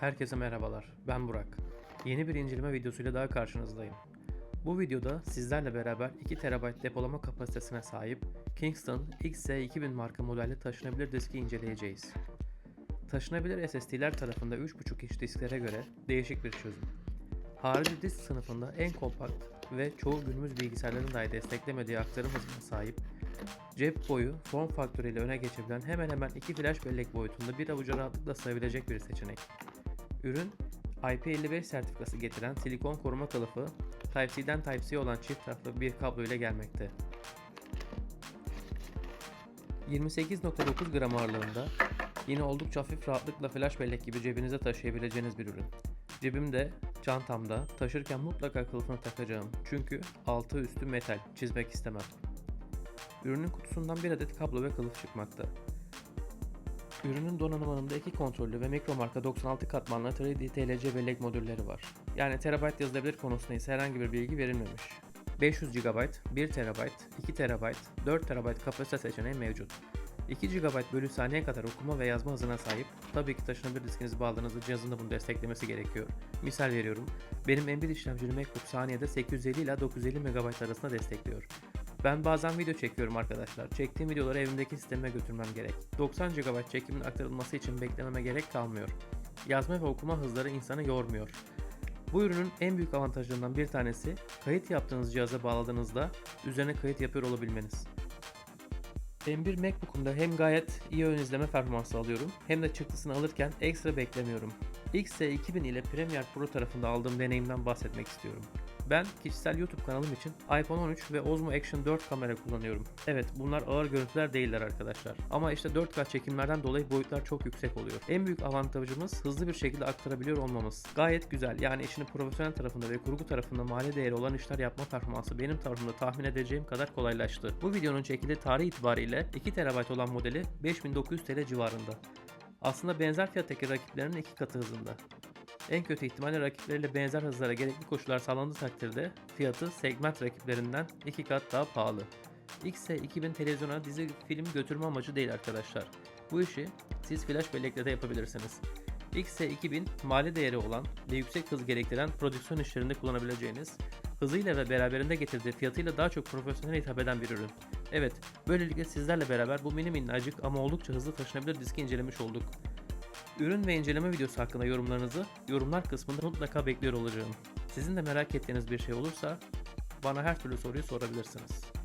Herkese merhabalar, ben Burak. Yeni bir inceleme videosuyla daha karşınızdayım. Bu videoda sizlerle beraber 2 TB depolama kapasitesine sahip Kingston XZ2000 marka modelli taşınabilir diski inceleyeceğiz. Taşınabilir SSD'ler tarafında 3.5 inç disklere göre değişik bir çözüm. Harici disk sınıfında en kompakt ve çoğu günümüz bilgisayarların dahi desteklemediği aktarım hızına sahip Cep boyu form faktörüyle öne geçebilen hemen hemen iki flash bellek boyutunda bir avuca rahatlıkla sığabilecek bir seçenek. Ürün IP55 sertifikası getiren silikon koruma kılıfı Type-C'den Type-C olan çift taraflı bir kablo ile gelmekte. 28.9 gram ağırlığında yine oldukça hafif rahatlıkla flash bellek gibi cebinize taşıyabileceğiniz bir ürün. Cebimde, çantamda taşırken mutlaka kılıfını takacağım çünkü altı üstü metal çizmek istemem. Ürünün kutusundan bir adet kablo ve kılıf çıkmakta. Ürünün donanımında iki kontrollü ve mikro marka 96 katmanlı 3D TLC bellek modülleri var. Yani terabayt yazılabilir konusunda ise herhangi bir bilgi verilmemiş. 500 GB, 1 TB, 2 TB, 4 TB kapasite seçeneği mevcut. 2 GB bölü saniye kadar okuma ve yazma hızına sahip. Tabii ki taşınabilir diskinizi bağladığınızda cihazın da bunu desteklemesi gerekiyor. Misal veriyorum. Benim M1 işlemcili MacBook saniyede 850 ile 950 MB arasında destekliyor. Ben bazen video çekiyorum arkadaşlar. Çektiğim videoları evimdeki sisteme götürmem gerek. 90 GB çekimin aktarılması için beklememe gerek kalmıyor. Yazma ve okuma hızları insanı yormuyor. Bu ürünün en büyük avantajlarından bir tanesi kayıt yaptığınız cihaza bağladığınızda üzerine kayıt yapıyor olabilmeniz. M1 MacBook'umda hem gayet iyi ön izleme performansı alıyorum hem de çıktısını alırken ekstra beklemiyorum. XZ2000 ile Premiere Pro tarafında aldığım deneyimden bahsetmek istiyorum. Ben kişisel YouTube kanalım için iPhone 13 ve Osmo Action 4 kamera kullanıyorum. Evet bunlar ağır görüntüler değiller arkadaşlar. Ama işte 4K çekimlerden dolayı boyutlar çok yüksek oluyor. En büyük avantajımız hızlı bir şekilde aktarabiliyor olmamız. Gayet güzel yani işini profesyonel tarafında ve kurgu tarafında mali değeri olan işler yapma performansı benim tarafımda tahmin edeceğim kadar kolaylaştı. Bu videonun çekildiği tarih itibariyle 2 TB olan modeli 5900 TL civarında. Aslında benzer fiyattaki rakiplerinin iki katı hızında. En kötü ihtimalle rakipleriyle benzer hızlara gerekli koşullar sağlandığı takdirde fiyatı segment rakiplerinden iki kat daha pahalı. XS2000 televizyona dizi film götürme amacı değil arkadaşlar. Bu işi siz flash bellekle de yapabilirsiniz. XS2000 mali değeri olan ve yüksek hız gerektiren prodüksiyon işlerinde kullanabileceğiniz, hızıyla ve beraberinde getirdiği fiyatıyla daha çok profesyonel hitap eden bir ürün. Evet, böylelikle sizlerle beraber bu mini minnacık ama oldukça hızlı taşınabilir diski incelemiş olduk. Ürün ve inceleme videosu hakkında yorumlarınızı yorumlar kısmında mutlaka bekliyor olacağım. Sizin de merak ettiğiniz bir şey olursa bana her türlü soruyu sorabilirsiniz.